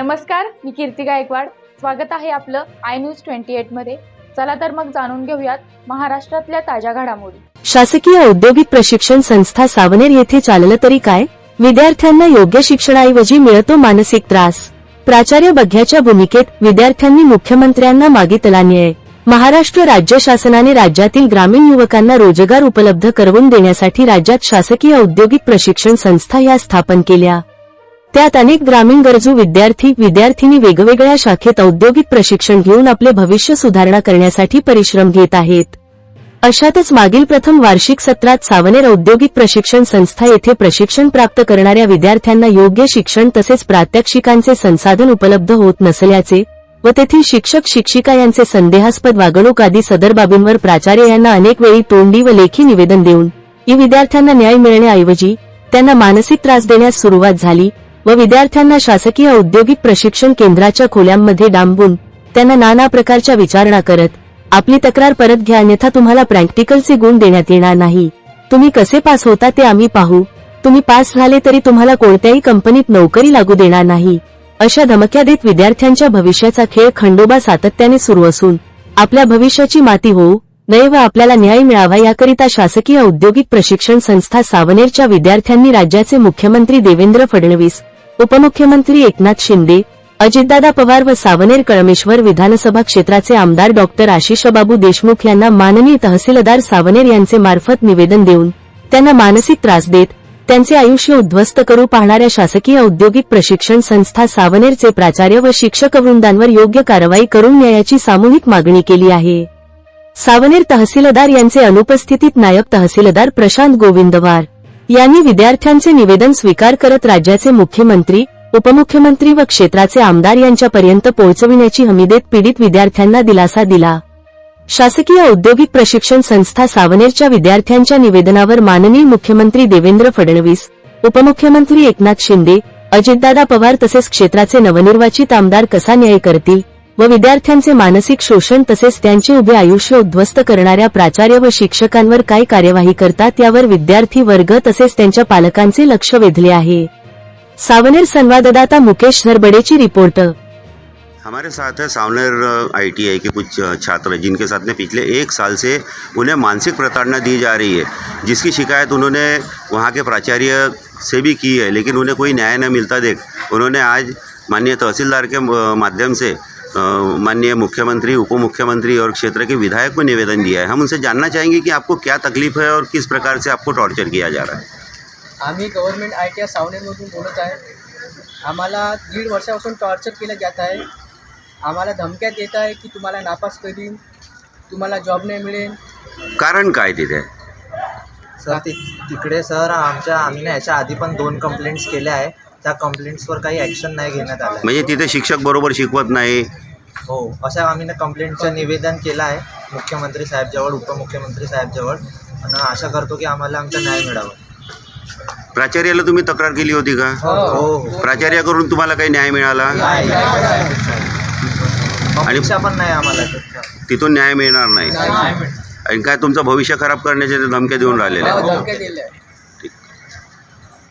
नमस्कार मी कीर्ती गायकवाड. स्वागत आहे आपलं आय न्यूज ट्वेंटी एटमध्ये चला तर मग जाणून घेऊयात महाराष्ट्रातल्या ताज्या घडामोडी. शासकीय औद्योगिक प्रशिक्षण संस्था सावनेर येथे चाललं तरी काय? विद्यार्थ्यांना योग्य शिक्षणाऐवजी मिळतो मानसिक त्रास. प्राचार्य बघ्याच्या भूमिकेत विद्यार्थ्यांनी मुख्यमंत्र्यांना मागितला न्याय. महाराष्ट्र राज्य शासनाने राज्यातील ग्रामीण युवकांना रोजगार उपलब्ध करवून देण्यासाठी राज्यात शासकीय औद्योगिक प्रशिक्षण संस्था या स्थापन केल्या. त्यात अनेक ग्रामीण गरजू विद्यार्थी विद्यार्थिनी वेगवेगळ्या शाखेत औद्योगिक प्रशिक्षण घेऊन आपले भविष्य सुधारणा करण्यासाठी परिश्रम घेत आहेत. अशातच मागील प्रथम वार्षिक सत्रात सावनेर औद्योगिक प्रशिक्षण संस्था येथे प्रशिक्षण प्राप्त करणाऱ्या विद्यार्थ्यांना योग्य शिक्षण तसेच प्रात्यक्षिकांचे संसाधन उपलब्ध होत नसल्याचे व तेथील शिक्षक शिक्षिका यांचे संदेहास्पद वागणूक आदी सदर बाबींवर प्राचार्य यांना अनेक वेळी तोंडी व लेखी निवेदन देऊन या विद्यार्थ्यांना न्याय मिळण्याऐवजी त्यांना मानसिक त्रास देण्यास सुरुवात झाली. व विद्यार्थ्यांना शासकीय औद्योगिक प्रशिक्षण केंद्राच्या खोल्यांमध्ये डांबून त्यांना नाना प्रकारच्या विचारणा करत आपली तक्रार परत घ्या अन्यथा तुम्हाला प्रॅक्टिकलचे गुण देण्यात येणार नाही. तुम्ही कसे पास होता ते आम्ही पाहू. तुम्ही पास झाले तरी तुम्हाला कोणत्याही कंपनीत नोकरी लागू देणार नाही. अशा धमक्या देत विद्यार्थ्यांच्या भविष्याचा खेळ खंडोबा सातत्याने सुरू असून आपल्या भविष्याची माती होऊ नये व आपल्याला न्याय मिळावा याकरिता शासकीय औद्योगिक प्रशिक्षण संस्था सावनेरच्या विद्यार्थ्यांनी राज्याचे मुख्यमंत्री देवेंद्र फडणवीस उपमुख्यमंत्री एकनाथ शिंदे अजितदादा पवार व सावनेर कळमेश्वर विधानसभा क्षेत्राचे आमदार डॉक्टर आशिषबाबू देशमुख यांना माननीय तहसीलदार सावनेर यांचे मार्फत निवेदन देऊन त्यांना मानसिक त्रास देत त्यांचे आयुष्य उद्ध्वस्त करू पाहणाऱ्या शासकीय औद्योगिक प्रशिक्षण संस्था सावनेरचे प्राचार्य व शिक्षक वृंदांवर योग्य कारवाई करून न्यायाची सामूहिक मागणी केली आहे. सावनेर तहसीलदार यांचे अनुपस्थितीत नायब तहसीलदार प्रशांत गोविंदवार यांनी विद्यार्थ्यांचे निवेदन स्वीकार करत राज्याचे मुख्यमंत्री उपमुख्यमंत्री व क्षेत्राचे आमदार यांच्यापर्यंत पोहोचविण्याची हमी देत पीडित विद्यार्थ्यांना दिलासा दिला. शासकीय औद्योगिक प्रशिक्षण संस्था सावनेरच्या विद्यार्थ्यांच्या निवेदनावर माननीय मुख्यमंत्री देवेंद्र फडणवीस उपमुख्यमंत्री एकनाथ शिंदे अजितदादा पवार तसेच क्षेत्राचे नवनिर्वाचित आमदार कसा न्याय करतील? व विद्यार्थ्यांचे मानसिक शोषण तसेच त्यांचे उभे आयुष्य उद्ध्वस्त करणाऱ्या प्राचार्य व शिक्षकांवर काय कार्यवाही करतात यावर विद्यार्थी वर्ग तसेच त्यांच्या पालकांचे लक्ष वेधले आहे. सावनेर संवाददाता मुकेश नरबडेची रिपोर्ट. हमारे साथ है सावनेर आईटीआई के कुछ छात्र जिनके साथ में पिछले एक साल से उन्हें मानसिक प्रताड़ना दी जा रही है जिसकी शिकायत उन्होंने वहाँ के प्राचार्य से भी की है लेकिन उन्हें कोई न्याय न मिलता देख उन्होंने आज माननीय तहसीलदार के माध्यम से माननीय मुख्यमंत्री उप मुख्यमंत्री और क्षेत्र के विधायक को निवेदन दिया है। हम उनसे जानना चाहेंगे कि आपको क्या तकलीफ है और किस प्रकार से आपको टॉर्चर किया जा रहा है। आम्ही गव्हर्नमेंट आय टी आय सावनेरमधून बोलत आहे. आम्हाला दीड वर्षापासून टॉर्चर केलं जात आहे. आम्हाला धमक्या देत आहे की तुम्हाला नापास करीन तुम्हाला जॉब नाही मिळेल. कारण काय तिथे? सर ति तिकडे सर आमच्या आम्ही ना याच्या आधी पण दोन कंप्लेंट्स केल्या आहे. त्या कंप्लेंट्सवर काही ॲक्शन नाही घेण्यात आलं. म्हणजे तिथे शिक्षक बरोबर शिकवत नाही. हो अशा आम्ही ना कंप्लेंटचं निवेदन केलं आहे मुख्यमंत्री साहेबजवळ उपमुख्यमंत्री साहेबजवळ. आणि आशा करतो की आम्हाला आमचा न्याय मिळावा. प्राचार्याला तुम्ही तक्रार केली होती का? हो हो प्राचार्याकडून तुम्हाला काही न्याय मिळाला? अपेक्षा पण नाही आम्हाला. तिथून न्याय मिळणार नाही. आणि काय तुमचं भविष्य खराब करण्याचे ते धमक्या देऊन राहिलेले